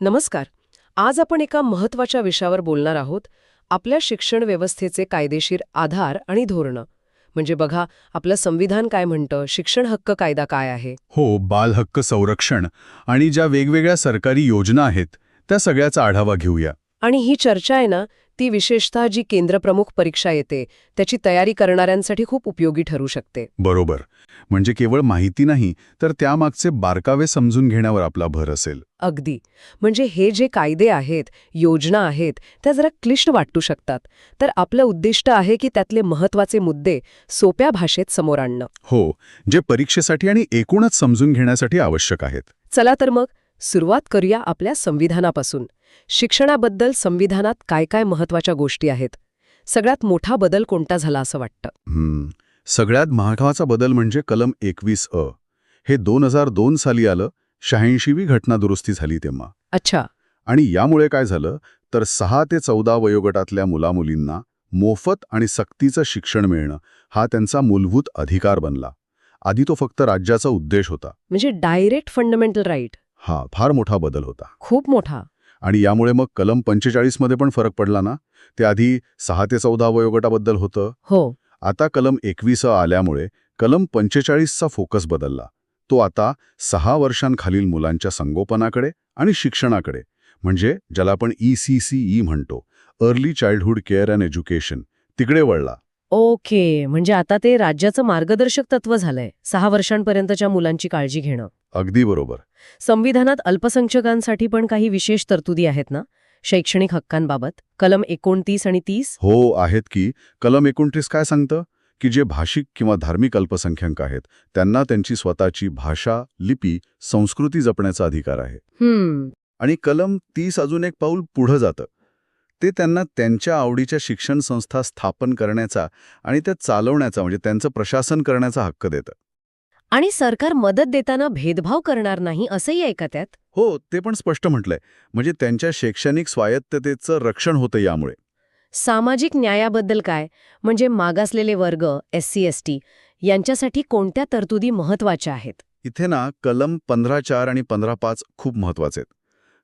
नमस्कार. आज आपण एका महत्त्वाच्या विषयावर बोलणार आहोत आपल्या शिक्षण व्यवस्थेचे कायदेशीर आधार आणि धोरणं. म्हणजे बघा आपलं संविधान काय म्हणतं? शिक्षण हक्क कायदा काय आहे? हो बालहक्क संरक्षण आणि ज्या वेगवेगळ्या सरकारी योजना आहेत त्या सगळ्याचा आढावा घेऊया. आणि ही चर्चा आहे ना ती विशेषतः जी केंद्रप्रमुख परीक्षा येते त्याची तयारी करणाऱ्यांसाठी खूप उपयोगी ठरू शकते. बरोबर. म्हणजे केवळ माहिती नाही तर त्यामागचे बारकावे समजून घेण्यावर आपला भर असेल. अगदी. म्हणजे हे जे कायदे आहेत योजना आहेत त्या जरा क्लिष्ट वाटू शकतात. तर आपलं उद्दिष्ट आहे की त्यातले महत्त्वाचे मुद्दे सोप्या भाषेत समोर आणणं. हो जे परीक्षेसाठी आणि एकूणच समजून घेण्यासाठी आवश्यक आहेत. चला तर मग सुरुवात करूया आपल्या संविधानापासून. शिक्षणाबद्दल संविधानात काय काय महत्त्वाच्या गोष्टी आहेत? सगळ्यात मोठा बदल कोणता झाला असं वाटतं? हम्म. सगळ्यात महत्त्वाचा बदल म्हणजे कलम एकवीस अ. हे दोन हजार दोन साली आलं. शहाऐंशीवी घटना दुरुस्ती झाली तेव्हा. अच्छा. आणि यामुळे काय झालं? तर सहा ते चौदा वयोगटातल्या मुलामुलींना मोफत आणि सक्तीचं शिक्षण मिळणं हा त्यांचा मूलभूत अधिकार बनला. आधी तो फक्त राज्याचा उद्देश होता. म्हणजे डायरेक्ट फंडामेंटल राईट. हा फार मोठा बदल होता. खूप मोठा. आणि यामुळे मग कलम पंचेचाळीसमध्ये पण फरक पडला ना? ते आधी सहा ते चौदा वयोगटाबद्दल होतं. हो. आता कलम एकवीस आल्यामुळे कलम पंचेचाळीसचा फोकस बदलला. तो आता सहा वर्षांखालील मुलांच्या संगोपनाकडे आणि शिक्षणाकडे. म्हणजे ज्याला आपण ई सी सी ई म्हणतो. Early childhood care and education. तिकडे वळला. ओके म्हणजे आता ते राज्याचं मार्गदर्शक तत्व झालंय सहा वर्षांपर्यंतच्या मुलांची काळजी घेणं. अगदी बरोबर. संविधानात अल्पसंख्याकांसाठी पण काही विशेष तरतुदी आहेत ना? शैक्षणिक हक्कांबाबत कलम एकोणतीस आणि तीस? हो आहेत की. कलम एकोणतीस काय सांगतं? की जे भाषिक किंवा धार्मिक अल्पसंख्याक आहेत त्यांना त्यांची स्वतःची भाषा लिपी संस्कृती जपण्याचा अधिकार आहे. आणि कलम तीस अजून एक पाऊल पुढं जातं. ते त्यांना त्यांच्या आवडीच्या शिक्षण संस्था स्थापन करण्याचा आणि त्या चालवण्याचा म्हणजे त्यांचं प्रशासन करण्याचा हक्क देतं. आणि सरकार मदत देताना भेदभाव करणार नाही असंही आहे का त्यात? हो ते पण स्पष्ट म्हटलंय. म्हणजे त्यांच्या शैक्षणिक स्वायत्ततेचं रक्षण होतं यामुळे. सामाजिक न्यायाबद्दल काय? म्हणजे मागासलेले वर्ग एस सी एस टी यांच्यासाठी कोणत्या तरतुदी महत्त्वाच्या आहेत? इथे ना कलम पंधरा चार आणि पंधरा पाच खूप महत्त्वाचे आहेत.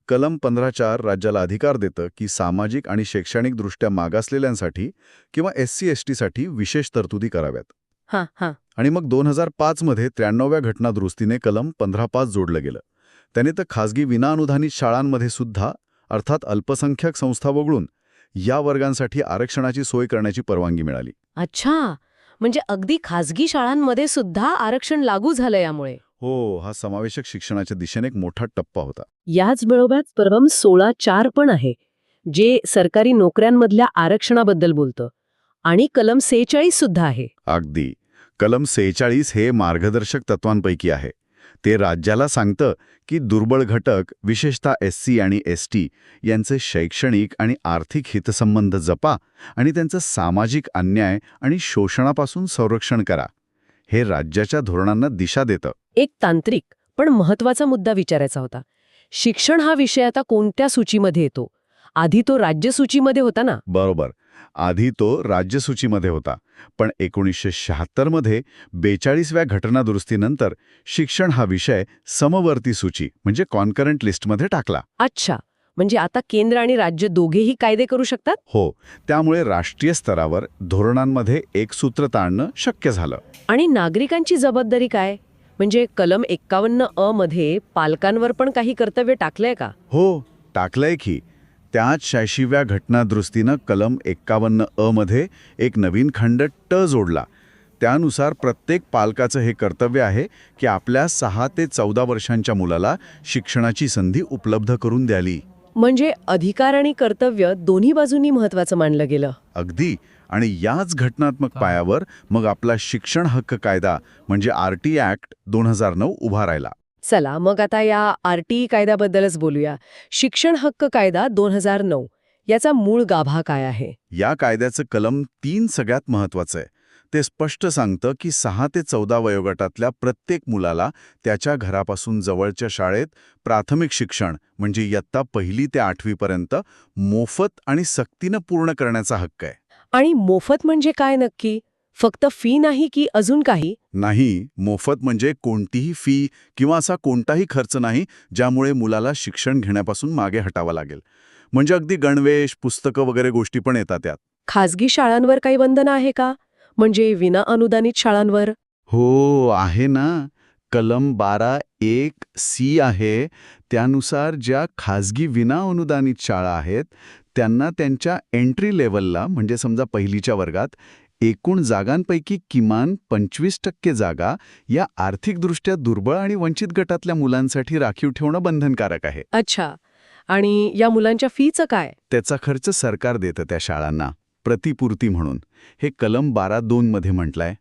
कलम पंधरा चार राज्याला अधिकार देतं की सामाजिक आणि शैक्षणिकदृष्ट्या मागासलेल्यांसाठी किंवा एस सी एस टीसाठी विशेष तरतुदी कराव्यात. हां हां. आणि मग दोन हजार पाचमध्ये त्र्याण्णव्या घटनादुरुस्तीने कलम पंधरा पाच जोडलं गेलं. त्याने तर खासगी विनाअनुदानित शाळांमध्ये सुद्धा अर्थात अल्पसंख्याक संस्था वगळून या वर्गांसाठी आरक्षणाची सोय करण्याची परवानगी मिळाली. अच्छा! म्हणजे अगदी खाजगी शाळांमध्ये सुद्धा आरक्षण लागू झालं यामुळे. हो हा समावेशक शिक्षणाच्या दिशेने एक मोठा टप्पा होता. याच बरोबर परवम सोळा चार पण आहे जे सरकारी नोकऱ्यांमधल्या आरक्षणाबद्दल बोलतं आणि कलम सेहेचाळीस सुद्धा आहे. अगदी. कलम सेहेचाळीस हे मार्गदर्शक तत्वांपैकी आहे. ते राज्याला सांगतं की दुर्बळ घटक विशेषतः एस सी आणि एस टी यांचे शैक्षणिक आणि आर्थिक हितसंबंध जपा आणि त्यांचं सामाजिक अन्याय आणि शोषणापासून संरक्षण करा. हे राज्याच्या धोरणांना दिशा देतं. एक तांत्रिक पण महत्त्वाचा मुद्दा विचारायचा होता. शिक्षण हा विषय आता कोणत्या सूचीमध्ये येतो? आधी तो राज्य सूचीमध्ये होता ना? बरोबर. आधी तो राज्यसूचीमध्ये होता. पण एकोणीसशे शहात्तरमध्ये बेचाळीसव्या घटनादुरुस्तीनंतर शिक्षण हा विषय समवर्ती सूची म्हणजे कॉन्करंट लिस्टमध्ये टाकला. अच्छा. म्हणजे आता केंद्र आणि राज्य दोघेही कायदे करू शकतात? हो. त्यामुळे राष्ट्रीय स्तरावर धोरणांमध्ये एक सूत्रता आणणं शक्य झालं. आणि नागरिकांची जबाबदारी काय? म्हणजे कलम एक्कावन्न अ मध्ये पालकांवर पण काही कर्तव्य टाकलंय का? हो टाकलंय की. त्याच शहाऐंशीव्या घटनादृष्टीनं कलम एक्कावन्न अ मध्ये एक नवीन खंड ट जोडला. त्यानुसार प्रत्येक पालकाचं हे कर्तव्य आहे की आपल्या सहा ते चौदा वर्षांच्या मुलाला शिक्षणाची संधी उपलब्ध करून द्याली म्हणजे अधिकार आणि कर्तव्य दोन्ही बाजूंनी महत्वाचं मानलं गेलं. अगदी. आणि याच घटनात्मक पायावर मग आपला शिक्षण हक्क कायदा म्हणजे आर टी ॲक्ट दोन हजार नऊ उभा राहिला. चला मग आता या आर टी कायद्याबद्दलच बोलूया. शिक्षण हक्क कायदा दोन हजार नऊ याचा मूळ गाभा काय आहे? या कायद्याचं कलम तीन सगळ्यात महत्वाचं आहे. ते स्पष्ट सांगतं की सहा ते चौदा वयोगटातल्या प्रत्येक मुलाला त्याच्या घरापासून जवळच्या शाळेत प्राथमिक शिक्षण म्हणजे इयत्ता पहिली ते आठवीपर्यंत मोफत आणि सक्तीनं पूर्ण करण्याचा हक्क आहे. आणि मोफत म्हणजे काय नक्की? फक्त फी नाही की अजून काही? नाही मोफत म्हणजे कोणतीही फी किंवा असा कोणताही खर्च नाही ज्यामुळे मुलाला शिक्षण घेण्यापासून मागे हटावं लागेल. म्हणजे अगदी गणवेश पुस्तकं वगैरे गोष्टी पण येतात त्यात खाजगी शाळांवर काही बंधन आहे का? म्हणजे विना अनुदानित शाळांवर? हो आहे ना. कलम बारा एक सी आहे. त्यानुसार ज्या खाजगी विना अनुदानित शाळा आहेत त्यांना त्यांच्या एंट्री लेवलला म्हणजे समजा पहिलीच्या वर्गात एकूण जागांपैकी किमान पंचवीस टक्के जागा या आर्थिकदृष्ट्या दुर्बळ आणि वंचित गटातल्या मुलांसाठी राखीव ठेवणं बंधनकारक आहे. अच्छा. आणि या मुलांच्या फीचं काय? त्याचा खर्च सरकार देतं त्या शाळांना. प्रतिपूर्ती म्हणून. हे कलम बारा दोनमध्ये म्हटलंय.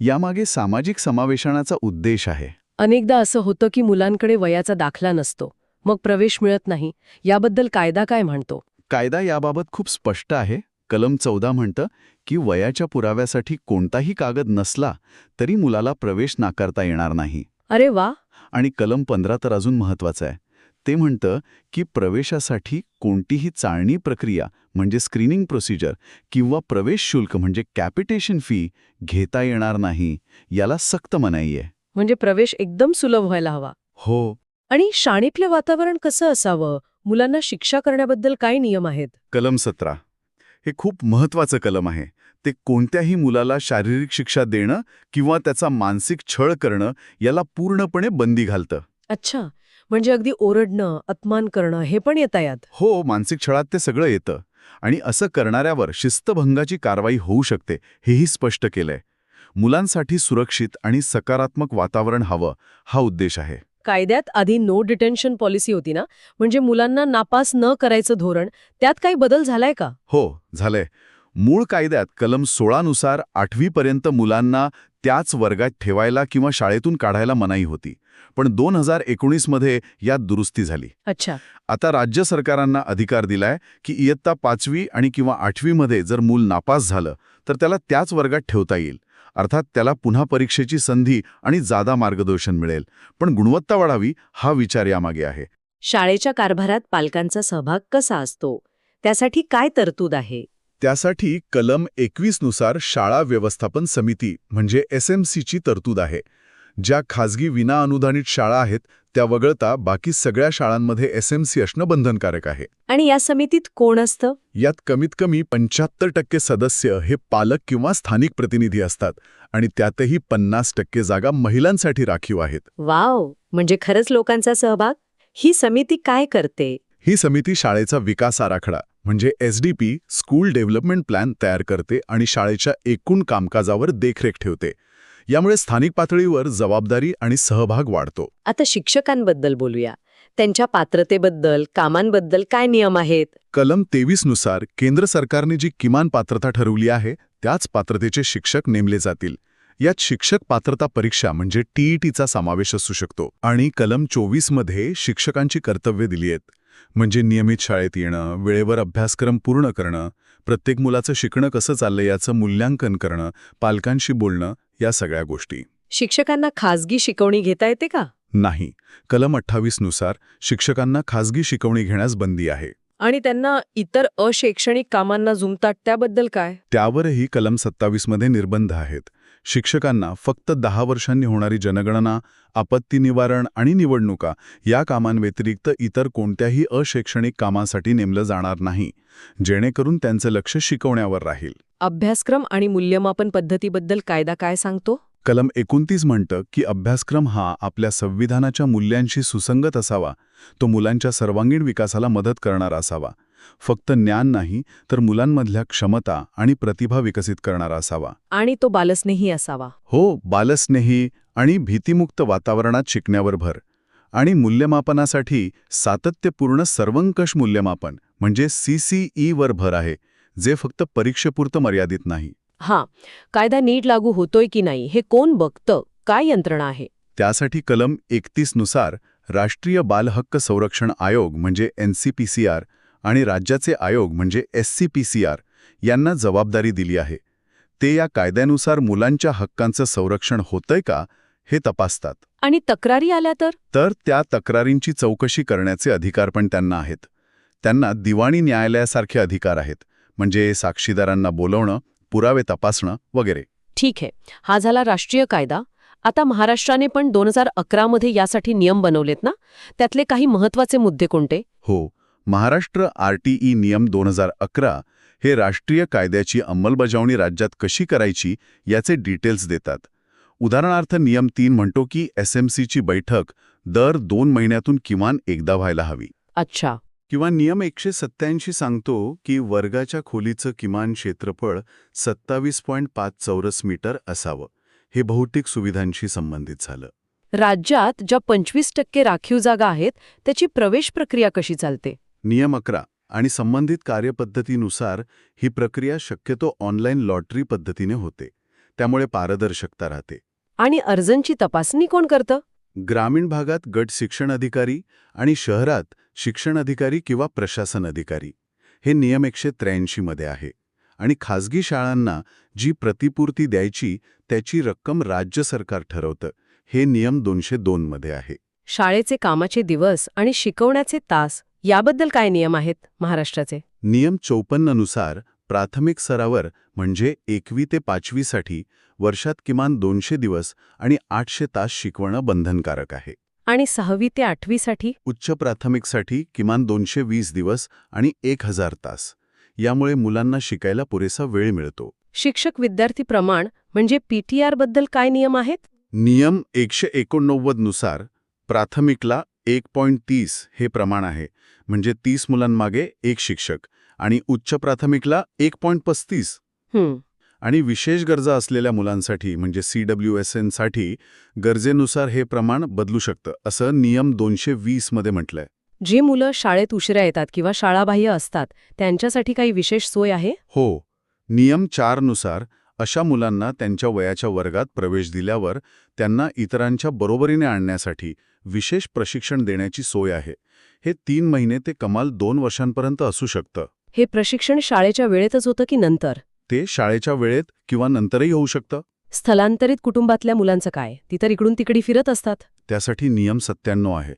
यामागे सामाजिक समावेशनाचा उद्देश आहे. अनेकदा असं होतं की मुलांकडे वयाचा दाखला नसतो. मग प्रवेश मिळत नाही. याबद्दल कायदा काय म्हणतो? कायदा याबाबत खूप स्पष्ट आहे. कलम चौदा म्हणतं की वयाच्या पुराव्यासाठी कोणताही कागद नसला तरी मुलाला प्रवेश नाकारता येणार नाही. अरे वा! आणि कलम पंधरा तर अजून महत्वाचं आहे. ते म्हणतं की प्रवेशासाठी कोणतीही चाळणी प्रक्रिया म्हणजे स्क्रीनिंग प्रोसिजर किंवा प्रवेश शुल्क म्हणजे कॅपिटेशन फी घेता येणार नाही याला सक्त मनाई आहे. म्हणजे प्रवेश एकदम सुलभ व्हायला हवा. हो. आणि शाळेतलं वातावरण कसं असावं? मुलांना शिक्षा करण्याबद्दल काय नियम आहेत? कलम सतरा. हे खूप महत्वाचं कलम आहे. ते कोणत्याही मुलाला शारीरिक शिक्षा देणं किंवा त्याचा मानसिक छळ करणं याला पूर्णपणे बंदी घालतं. अच्छा. म्हणजे अगदी ओरडणं अपमान करणं हे पण येता यात? हो मानसिक छळात ते सगळं येतं. आणि असं करणाऱ्यावर शिस्तभंगाची कारवाई होऊ शकते हेही स्पष्ट केलंय. मुलांसाठी सुरक्षित आणि सकारात्मक वातावरण हवं हा उद्देश आहे. कायद्यात आधी नो डिटेन्शन पॉलिसी होती ना? म्हणजे मुलांना नापास न करायचं धोरण त्यात काही बदल झालाय का? हो झालंय. मूळ कायद्यात कलम सोळानुसार आठवीपर्यंत मुलांना त्याच वर्गात ठेवायला किंवा शाळेतून काढायला मनाई होती पण दोन हजार एकोणीसमध्ये यात दुरुस्ती झाली. अच्छा. आता राज्य सरकारांना अधिकार दिलाय की इयत्ता पाचवी आणि किंवा आठवीमध्ये जर मूल नापास झालं तर त्याला त्याच वर्गात ठेवता येईल. अर्थात त्याला पुन्हा परीक्षेची संधी आणि जादा मार्गदर्शन मिळेल. पण गुणवत्ता वाढावी हा विचार यामागे आहे. शाळेच्या कारभारात पालकांचा सहभाग कसा असतो? त्यासाठी काय तरतूद आहे? त्यासाठी कलम एकवीसनुसार शाळा व्यवस्थापन समिती म्हणजे एस एम सीची तरतूद आहे. ज्या खाजगी विनाअनुदानित शाळा आहेत त्या वगळता बाकी सगळ्या शाळांमध्ये एस एम सी असणं बंधनकारक आहे. आणि या समितीत कोण असतं? यात कमीत कमी पंच्याहत्तर टक्के सदस्य हे पालक किंवा स्थानिक प्रतिनिधी असतात आणि त्यातही पन्नास टक्के जागा महिलांसाठी राखीव आहेत. वाव! म्हणजे खरंच लोकांचा सहभाग? ही समिती काय करते? ही समिती शाळेचा विकास आराखडा म्हणजे S D P school development plan तयार करते आणि शाळेच्या एकूण कामकाजावर देखरेख ठेवते. यामुळे स्थानिक पातळीवर जबाबदारी आणि सहभाग वाढतो. आता शिक्षकांबद्दल बोलूया. त्यांच्या पात्रतेबद्दल कामांबद्दल काय नियम आहेत? कलम तेवीसनुसार केंद्र सरकारने जी किमान पात्रता ठरवली आहे त्याच पात्रतेचे शिक्षक नेमले जातील. यात शिक्षक पात्रता परीक्षा म्हणजे टीईटीचा समावेश असू शकतो. आणि कलम चोवीसमध्ये शिक्षकांची कर्तव्य दिली आहेत. म्हणजे नियमित शाळेत येणं वेळेवर अभ्यासक्रम पूर्ण करणं प्रत्येक मुलाचं शिकणं कसं चाललंय याचं मूल्यांकन करणं पालकांशी बोलणं या सगळ्या गोष्टी. शिक्षकांना खाजगी शिकवणी घेता येते का? नाही. कलम अठ्ठावीसनुसार शिक्षकांना खाजगी शिकवणी घेण्यास बंदी आहे. आणि त्यांना इतर अशैक्षणिक कामांना जुमतात त्याबद्दल काय? त्यावरही कलम सत्तावीसमध्ये निर्बंध आहेत. शिक्षकांना फक्त दहा वर्षांनी होणारी जनगणना आपत्ती निवारण आणि निवडणुका या कामांव्यतिरिक्त इतर कोणत्याही अशैक्षणिक कामासाठी नेमलं जाणार नाही जेणेकरून त्यांचं लक्ष शिकवण्यावर राहील. अभ्यासक्रम आणि मूल्यमापन पद्धतीबद्दल कायदा काय सांगतो? कलम एकोणतीस म्हणतं की अभ्यासक्रम हा आपल्या संविधानाच्या मूल्यांशी सुसंगत असावा तो मुलांच्या सर्वांगीण विकासाला मदत करणारा असावा. फक्त ज्ञान नाही तर मुलांमधल्या क्षमता आणि प्रतिभा विकसित करणारा असावा. आणि तो बालस्नेही असावा. हो बालस्नेही आणि भीतीमुक्त वातावरणात शिकण्यावर भर. आणि मूल्यमापनासाठी सातत्यपूर्ण सर्वंकष मूल्यमापन म्हणजे सीसीई वर भर आहे जे फक्त परीक्षेपुरतं मर्यादित नाही. हां कायदा नीट लागू होतोय की नाही हे कोण बघतं? काय यंत्रणा आहे? त्यासाठी कलम एकतीसनुसार राष्ट्रीय बालहक्क संरक्षण आयोग म्हणजे एनसीपीसीआर आणि राज्याचे आयोग म्हणजे एससीपीसीआर यांना जबाबदारी दिली आहे. ते या कायद्यानुसार मुलांच्या हक्कांचं संरक्षण होतंय का हे तपासतात. आणि तक्रारी आल्या तर? तर त्या तक्रारींची चौकशी करण्याचे अधिकार पण त्यांना आहेत. त्यांना दिवाणी न्यायालयासारखे अधिकार आहेत म्हणजे साक्षीदारांना बोलवणं पुरावे तपासणं वगैरे. ठीक आहे. हा झाला राष्ट्रीय कायदा. आता महाराष्ट्राने पण दोन हजार अकरामध्ये यासाठी नियम बनवलेत ना? त्यातले काही महत्त्वाचे मुद्दे कोणते? हो. महाराष्ट्र आरटीई नियम दोन हजार अकरा हे राष्ट्रीय कायद्याची अंमलबजावणी राज्यात कशी करायची याचे डिटेल्स देतात. उदाहरणार्थ नियम तीन म्हणतो की एसएमसीची बैठक दर दोन महिन्यातून किमान एकदा व्हायला हवी. अच्छा. किंवा नियम एकशे सत्त्याऐंशी सांगतो की वर्गाच्या खोलीचं किमान क्षेत्रफळ सत्तावीस पॉईंट पाच चौरस मीटर असावं. हे भौतिक सुविधांशी संबंधित झालं. राज्यात ज्या पंचवीस टक्के राखीव जागा आहेत त्याची प्रवेश प्रक्रिया कशी चालते? नियम अकरा आणि संबंधित कार्यपद्धतीनुसार ही प्रक्रिया शक्यतो ऑनलाईन लॉटरी पद्धतीने होते. त्यामुळे पारदर्शकता राहते. आणि अर्जांची तपासणी कोण करतं? ग्रामीण भागात गट शिक्षण अधिकारी आणि शहरात शिक्षण अधिकारी किंवा प्रशासन अधिकारी. हे नियम एकशे त्र्याऐंशीमध्ये आहे. आणि खाजगी शाळांना जी प्रतिपूर्ती द्यायची त्याची रक्कम राज्य सरकार ठरवतं. हे नियम दोनशे दोनमध्ये आहे. शाळेचे कामाचे दिवस आणि शिकवण्याचे तास याबद्दल काय नियम आहेत महाराष्ट्राचे? नियम चौपन्ननुसार प्राथमिक स्तरावर म्हणजे एकवी ते पाचवीसाठी वर्षात किमान दोनशे दिवस आणि आठशे तास शिकवणं बंधनकारक आहे. आणि सहावी ते आठवीसाठी उच्च प्राथमिकसाठी किमान दोनशे वीस दिवस आणि एक हजार तास. यामुळे मुलांना शिकायला पुरेसा वेळ मिळतो. शिक्षक विद्यार्थी प्रमाण म्हणजे पीटीआरबद्दल काय नियम आहेत? नियम एकशे एकोणनव्वदनुसार प्राथमिकला एक पॉईंट तीस हे प्रमाण आहे. म्हणजे तीस मुलांमागे एक शिक्षक आणि उच्च प्राथमिकला एक पॉईंट पस्तीस. आणि विशेष गरजा असलेल्या मुलांसाठी म्हणजे सी डब्ल्यू एस एनसाठी गरजेनुसार हे प्रमाण बदलू शकतं असं नियम दोनशे वीसमध्ये म्हटलंय. जी मुलं शाळेत उशिरा येतात किंवा शाळाबाह्य असतात त्यांच्यासाठी काही विशेष सोय आहे? हो. नियम चारनुसार अशा मुलांना त्यांच्या वयाच्या वर्गात प्रवेश दिल्यावर त्यांना इतरांच्या बरोबरीने आणण्यासाठी विशेष प्रशिक्षण देण्याची सोय आहे. हे तीन महिने ते कमाल दोन वर्षांपर्यंत असू शकतं. हे प्रशिक्षण शाळेच्या वेळेतच होतं की नंतर? ते शाळेच्या वेळेत किंवा नंतरही होऊ शकतं? स्थलांतरित कुटुंबातल्या मुलांचं काय? ती तर इकडून तिकडे फिरत असतात. त्यासाठी नियम सत्त्याण्णव आहे.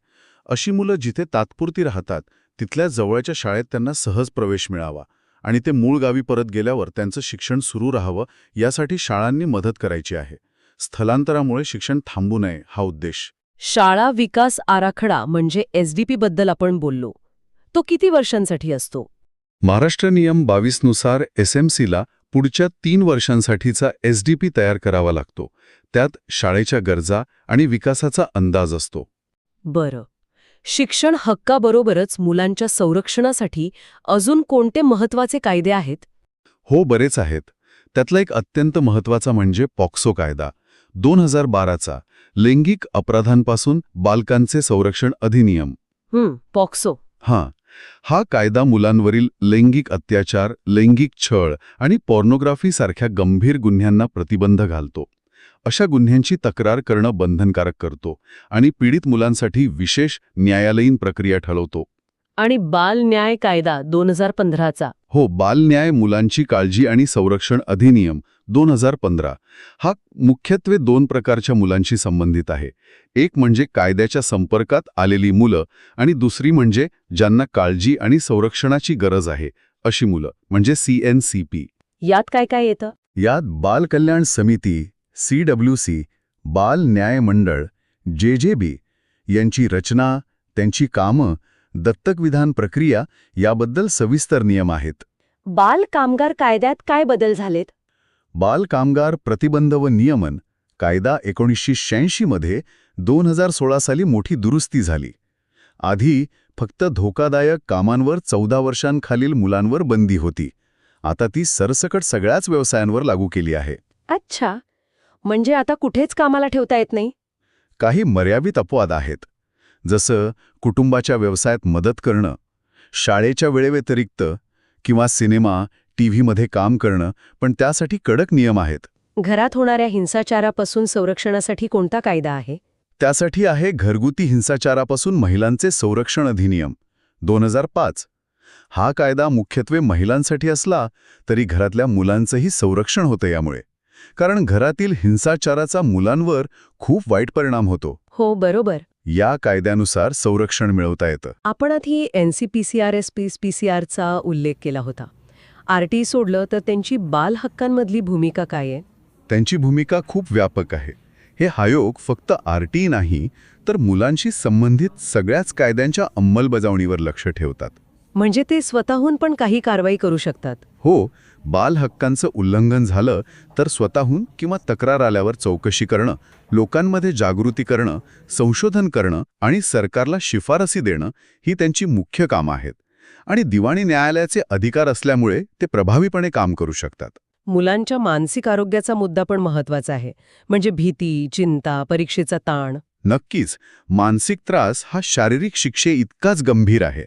अशी मुलं जिथे तात्पुरती राहतात तिथल्या जवळच्या शाळेत त्यांना सहज प्रवेश मिळावा आणि ते मूळ गावी परत गेल्यावर त्यांचं शिक्षण सुरू राहावं यासाठी शाळांनी मदत करायची आहे. स्थलांतरामुळे शिक्षण थांबू नये हा उद्देश. शाळा विकास आराखडा म्हणजे एसडीपी बद्दल आपण बोललो. तो किती वर्षांसाठी असतो? महाराष्ट्र नियम बावीसनुसार एसएमसीला पुढच्या तीन वर्षांसाठीचा एसडीपी तयार करावा लागतो. त्यात शाळेच्या गरजा आणि विकासाचा अंदाज असतो. बरं. शिक्षण हक्काबरोबरच मुलांच्या संरक्षणासाठी अजून कोणते महत्त्वाचे कायदे आहेत? हो बरेच आहेत. त्यातला एक अत्यंत महत्त्वाचा म्हणजे पॉक्सो कायदा. दोन हजार बाराचा. लैंगिक अपराधांपासून बालकांचे संरक्षण अधिनियम. हं, पॉक्सो. हां. हा कायदा मुलांवरील लैंगिक अत्याचार लैंगिक छळ आणि पॉर्नोग्राफी सारख्या गंभीर गुन्ह्यांना प्रतिबंध घालतो. अशा गुन्ह्यांची तक्रार करणं बंधनकारक करतो आणि पीडित मुलांसाठी विशेष न्यायालयीन प्रक्रिया ठरवतो. आणि बाल न्याय कायदा दोन हजार पंधराचा. हो बालन्याय मुलांची काळजी आणि संरक्षण अधिनियम दोन हजार पंधरा. हा मुख्यत्वे दोन प्रकारच्या मुलांशी संबंधित आहे. एक म्हणजे कायद्याच्या संपर्कात आलेली मुलं आणि दुसरी म्हणजे ज्यांना काळजी आणि संरक्षणाची गरज आहे अशी मुलं म्हणजे सी एन सी पी. यात काय काय येतं? यात बाल कल्याण समिती सी डब्ल्यू सी बाल न्याय मंडळ जे जे बी यांची रचना त्यांची कामं दत्तक विधान प्रक्रिया याबद्दल सविस्तर नियम आहेत. बाल कामगार कायद्यात काय बदल झालेत? बाल कामगार प्रतिबंध व नियमन कायदा एकोणीसशे शहाऐंशीमध्ये दोन हजार सोळा साली मोठी दुरुस्ती झाली. आधी फक्त धोकादायक कामांवर चौदा वर्षांखालील मुलांवर बंदी होती. आता ती सरसकट सगळ्याच व्यवसायांवर लागू केली आहे. अच्छा. म्हणजे आता कुठेच कामाला ठेवता येत नाही? काही मर्यादित अपवाद आहेत. जसं कुटुंबाच्या व्यवसायात मदत करणं शाळेच्या वेळेव्यतिरिक्त किंवा सिनेमा टीव्हीमध्ये काम करणं पण त्यासाठी कडक नियम आहेत. घरात होणाऱ्या हिंसाचारापासून संरक्षणासाठी कोणता कायदा आहे? त्यासाठी आहे घरगुती हिंसाचारापासून महिलांचे संरक्षण अधिनियम दोन हजार पाच. हा कायदा मुख्यत्वे महिलांसाठी असला तरी घरातल्या मुलांचंही संरक्षण होतं यामुळे. कारण घरातील हिंसाचाराचा मुलांवर खूप वाईट परिणाम होतो. हो बरोबर. या कायद्यानुसार संरक्षण मिळवता येतं. आपण आधी N C P C R S P P C आरचा उल्लेख केला होता. आर टी सोडलं तर त्यांची बाल हक्कांमधली भूमिका काय आहे? त्यांची भूमिका खूप व्यापक आहे. हे आयोग फक्त आर टी नाही तर मुलांशी संबंधित सगळ्याच कायद्यांच्या अंमलबजावणीवर लक्ष ठेवतात. म्हणजे ते स्वतःहून पण काही कारवाई करू शकतात? हो बाल हक्कांचं उल्लंघन झालं तर स्वतःहून किंवा तक्रार आल्यावर चौकशी करणं लोकांमध्ये जागृती करणं संशोधन करणं आणि सरकारला शिफारसी देणं ही त्यांची मुख्य कामं आहेत. आणि दिवाणी न्यायालयाचे अधिकार असल्यामुळे ते प्रभावीपणे काम करू शकतात. मुलांच्या मानसिक आरोग्याचा मुद्दा पण महत्त्वाचा आहे. म्हणजे भीती चिंता परीक्षेचा ताण. नक्कीच मानसिक त्रास हा शारीरिक शिक्षे इतकाच गंभीर आहे.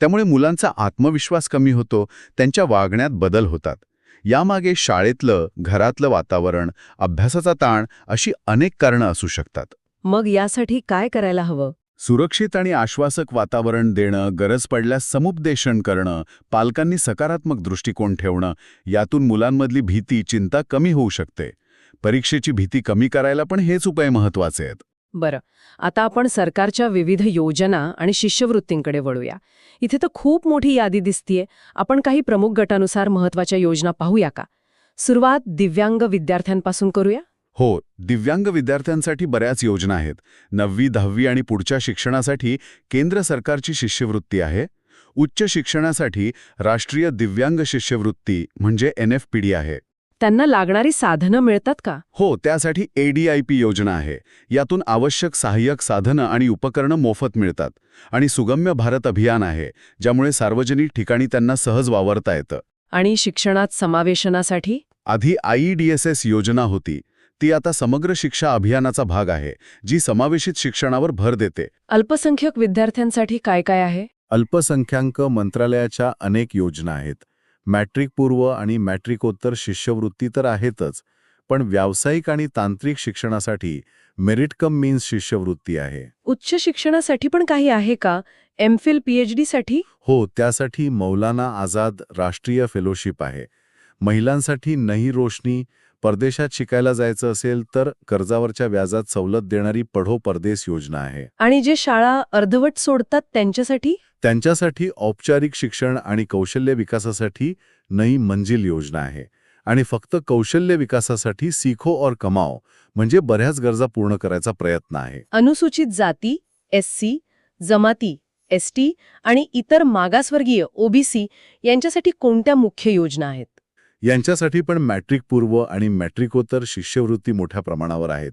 त्यामुळे मुलांचा आत्मविश्वास कमी होतो त्यांच्या वागण्यात बदल होतात. यामागे शाळेतलं घरातलं वातावरण अभ्यासाचा ताण अशी अनेक कारणं असू शकतात. मग यासाठी काय करायला हवं? सुरक्षित आणि आश्वासक वातावरण देणं गरज पडल्यास समुपदेशन करणं पालकांनी सकारात्मक दृष्टिकोन ठेवणं यातून मुलांमधली भीती चिंता कमी होऊ शकते. परीक्षेची भीती कमी करायला पण हेच उपाय महत्त्वाचे आहेत. बरं. आता आपण सरकारच्या विविध योजना आणि शिष्यवृत्तींकडे वळूया. इथे तर खूप मोठी यादी दिसतीये. आपण काही प्रमुख गटानुसार महत्त्वाच्या योजना पाहूया का? सुरुवात दिव्यांग विद्यार्थ्यांपासून करूया? हो दिव्यांग विद्यार्थ्यांसाठी बऱ्याच योजना आहेत. नववी दहावी आणि पुढच्या शिक्षणासाठी केंद्र सरकारची शिष्यवृत्ती आहे. उच्च शिक्षणासाठी राष्ट्रीय दिव्यांग शिष्यवृत्ती म्हणजे एन आहे. त्यांना लागणारी साधनं मिळतात का? हो त्यासाठी एडीआयपी योजना आहे. यातून आवश्यक सहाय्यक साधनं आणि उपकरणं मोफत मिळतात. आणि सुगम्य भारत अभियान आहे ज्यामुळे सार्वजनिक ठिकाणी त्यांना सहज वावरता येतं. आणि शिक्षणात समावेशनासाठी? आधी आयईडीएसएस योजना होती. ती आता समग्र शिक्षा अभियानाचा भाग आहे जी समावेशित शिक्षणावर भर देते. अल्पसंख्याक विद्यार्थ्यांसाठी काय काय आहे? अल्पसंख्याक मंत्रालयाच्या अनेक योजना आहेत. मॅट्रिकपूर्व आणि मॅट्रिकोत्तर शिष्यवृत्ती तर आहेतच पण व्यावसायिक आणि तांत्रिक शिक्षणासाठी मेरिट कम मीन्स शिष्यवृत्ती आहे. उच्च शिक्षणासाठी पण काही आहे का? एम फिल पीएचडी साठी? हो त्यासाठी मौलाना आझाद राष्ट्रीय फेलोशिप आहे. महिलांसाठी नही रोशनी परदेशात शिकायला जायचं असेल तर कर्जावरच्या व्याजात सवलत देणारी पढो परदेस योजना आहे. आणि जे शाळा अर्धवट सोडतात त्यांच्यासाठी? त्यांच्यासाठी औपचारिक शिक्षण आणि कौशल्य विकासासाठी नई मंजिल योजना आहे. आणि फक्त कौशल्य विकासासाठी सिखो और कमाओ म्हणजे बऱ्याच गरजा पूर्ण करायचा प्रयत्न आहे. अनुसूचित जाती एससी जमाती एसटी आणि इतर मागासवर्गीय ओबीसी यांच्यासाठी कोणत्या मुख्य योजना आहेत? यांच्यासाठी पण मॅट्रिकपूर्व आणि मॅट्रिकोत्तर शिष्यवृत्ती मोठ्या प्रमाणावर आहेत.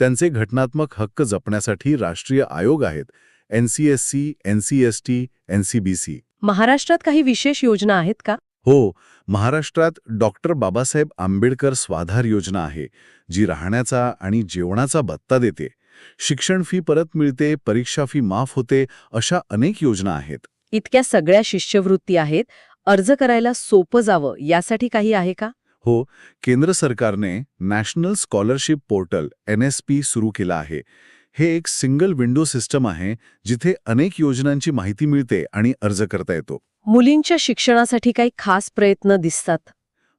त्यांचे घटनात्मक हक्क जपण्यासाठी राष्ट्रीय आयोग आहेत. N C S C N C S T N C B C. महाराष्ट्रात काही विशेष योजना आहेत का? हो महाराष्ट्रात डॉक्टर बाबासाहेब आंबेडकर स्वाधार योजना आहे जी राहण्याचा आणि जेवणाचा भत्ता देते. शिक्षण फी परत मिळते परीक्षा फी माफ होते अशा अनेक योजना आहेत. इतक्या सगळ्या शिष्यवृत्ती आहेत अर्ज करायला सोपं जावं यासाठी काही आहे का? हो केंद्र सरकारने national scholarship portal N S P सुरू केलं आहे. हे एक सिंगल विंडो सिस्टम आहे जिथे अनेक योजनांची माहिती मिळते आणि अर्ज करता येतो. मुलींच्या शिक्षणासाठी काही खास प्रयत्न दिसतात.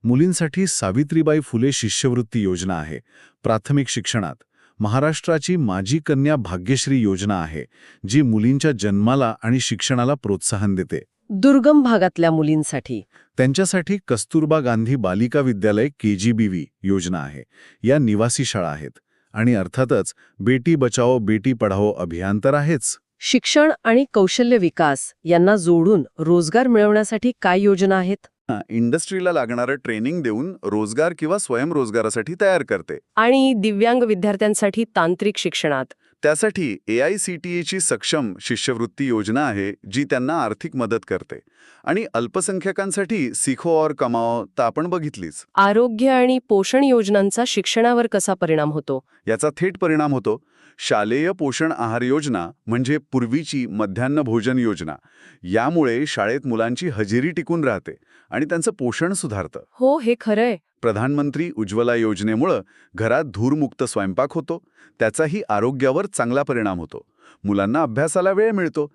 मुलींसाठी सावित्रीबाई फुले शिष्यवृत्ती योजना आहे प्राथमिक शिक्षणात. महाराष्ट्राची माजी कन्या भाग्यश्री योजना आहे जी मुलींच्या जन्माला आणि शिक्षणाला प्रोत्साहन देते. दुर्गम भागातल्या मुलींसाठी. त्यांच्यासाठी कस्तुरबा गांधी बालिका विद्यालय केजीबीव्ही योजना आहे. या निवासी शाळा आहेत. आणि अर्थातच बेटी बचाओ बेटी पढाओ अभियान तर आहेच. शिक्षण आणि कौशल्य विकास यांना जोडून रोजगार मिळवण्यासाठी काय योजना आहेत? इंडस्ट्रीला लागणारं ट्रेनिंग देऊन रोजगार किंवा स्वयंरोजगारासाठी तयार करते. आणि दिव्यांग विद्यार्थ्यांसाठी तांत्रिक शिक्षणात. त्यासाठी ए आय सी टी ईची सक्षम शिष्यवृत्ती योजना आहे जी त्यांना आर्थिक मदत करते. आणि अल्पसंख्याकांसाठी सिखो और कमाओ तर आपण बघितलीच. आरोग्य आणि पोषण योजनांचा शिक्षणावर कसा परिणाम होतो? याचा थेट परिणाम होतो. शालेय पोषण आहार योजना म्हणजे पूर्वीची मध्यान्ह भोजन योजना. यामुळे शाळेत मुलांची हजेरी टिकून राहते आणि त्यांचं पोषण सुधारतं. हो हे खरंय. प्रधानमंत्री उज्ज्वला योजनेमुळं घरात धूरमुक्त स्वयंपाक होतो त्याचाही आरोग्यावर चांगला परिणाम होतो. मुलांना अभ्यासाला वेळ मिळतो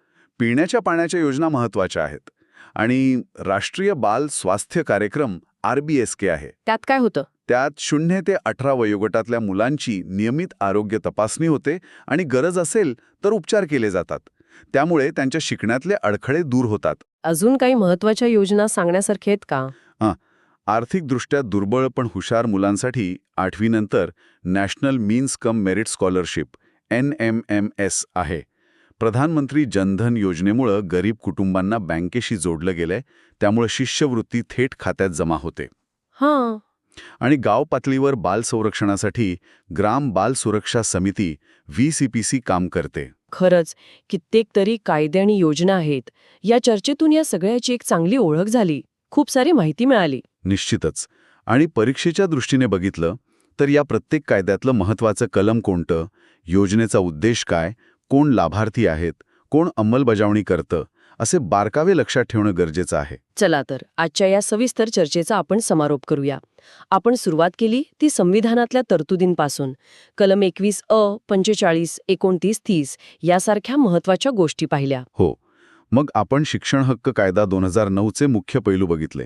पिण्याच्या पाण्याच्या योजना महत्त्वाच्या आहेत आणि राष्ट्रीय बाल स्वास्थ्य कार्यक्रम आर बी एस के आहे. त्यात काय होतं? त्यात शून्य ते अठरा वयोगटातल्या मुलांची नियमित आरोग्य तपासणी होते आणि गरज असेल तर उपचार केले जातात. त्यामुळे त्यांच्या शिकण्यातले अडखळे दूर होतात. अजून काही महत्त्वाच्या योजना सांगण्यासारख्या आहेत का? आर्थिकदृष्ट्या दुर्बळ पण हुशार मुलांसाठी आठवीनंतर national means cum merit scholarship N M M S आहे. प्रधानमंत्री जनधन योजनेमुळं गरीब कुटुंबांना बँकेशी जोडलं गेलंय त्यामुळे शिष्यवृत्ती थेट खात्यात जमा होते. हां. आणि गाव पातळीवर बाल संरक्षणासाठी ग्राम बाल सुरक्षा समिती व्ही काम करते. खरंच कित्येक तरी कायदे आणि योजना आहेत. या चर्चेतून या सगळ्याची एक चांगली ओळख झाली. खूप सारी माहिती मिळाली. निश्चितच. आणि परीक्षेच्या दृष्टीने बघितलं तर या प्रत्येक कायद्यातलं महत्त्वाचं कलम कोणतं? योजनेचा उद्देश काय? कोण लाभार्थी आहेत? कोण अंमलबजावणी करतं? असे बारकावे लक्षात ठेवणं गरजेचं आहे. चला तर आजच्या या सविस्तर चर्चेचा आपण समारोप करूया. आपण सुरुवात केली ती संविधानातल्या तरतुदींपासून. कलम एकवीस अ पंचेचाळीस एकोणतीस तीस यासारख्या महत्त्वाच्या गोष्टी पाहिल्या. हो. मग आपण शिक्षण हक्क कायदा दोन हजार नऊचे मुख्य पैलू बघितले.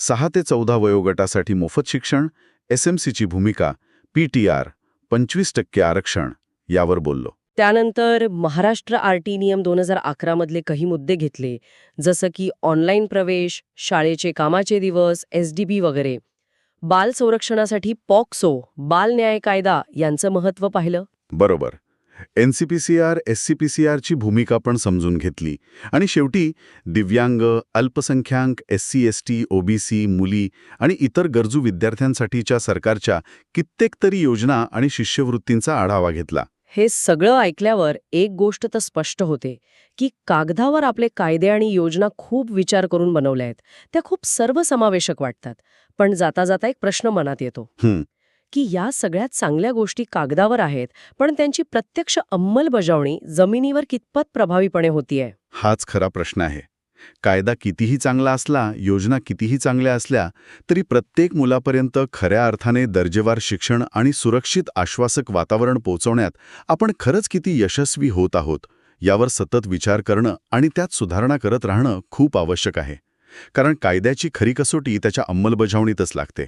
सहा ते चौदा वयोगटासाठी मोफत शिक्षण एस एम सीची भूमिका पी टी आर पंचवीस टक्के आरक्षण यावर बोललो. त्यानंतर महाराष्ट्र आर टी नियम दोन हजार अकरामधले काही मुद्दे घेतले जसं की ऑनलाईन प्रवेश शाळेचे कामाचे दिवस एस डी बी वगैरे. बाल संरक्षणासाठी पॉक्सो बाल न्याय कायदा यांचं महत्त्व पाहिलं? बरोबर. N C P C R S C P C आरची भूमिका पण समजून घेतली. आणि शेवटी दिव्यांग अल्पसंख्याक S C S T OBC मुली आणि इतर गरजू विद्यार्थ्यांसाठीच्या सरकारच्या कित्येक तरी योजना आणि शिष्यवृत्तींचा आढावा घेतला. हे सगळं ऐकल्यावर एक गोष्ट तर स्पष्ट होते की कागदावर आपले कायदे आणि योजना खूप विचार करून बनवल्या आहेत. त्या खूप सर्वसमावेशक वाटतात पण जाता जाता एक प्रश्न मनात येतो. की या सगळ्यात चांगल्या गोष्टी कागदावर आहेत पण त्यांची प्रत्यक्ष अंमलबजावणी जमिनीवर कितपत प्रभावीपणे होतीये? हाच खरा प्रश्न आहे. कायदा कितीही चांगला असला योजना कितीही चांगल्या असल्या तरी प्रत्येक मुलापर्यंत खऱ्या अर्थाने दर्जेवार शिक्षण आणि सुरक्षित आश्वासक वातावरण पोहोचवण्यात आपण खरंच किती यशस्वी होत आहोत यावर सतत विचार करणं आणि त्यात सुधारणा करत राहणं खूप आवश्यक आहे. कारण कायद्याची खरी कसोटी त्याच्या अंमलबजावणीतच लागते.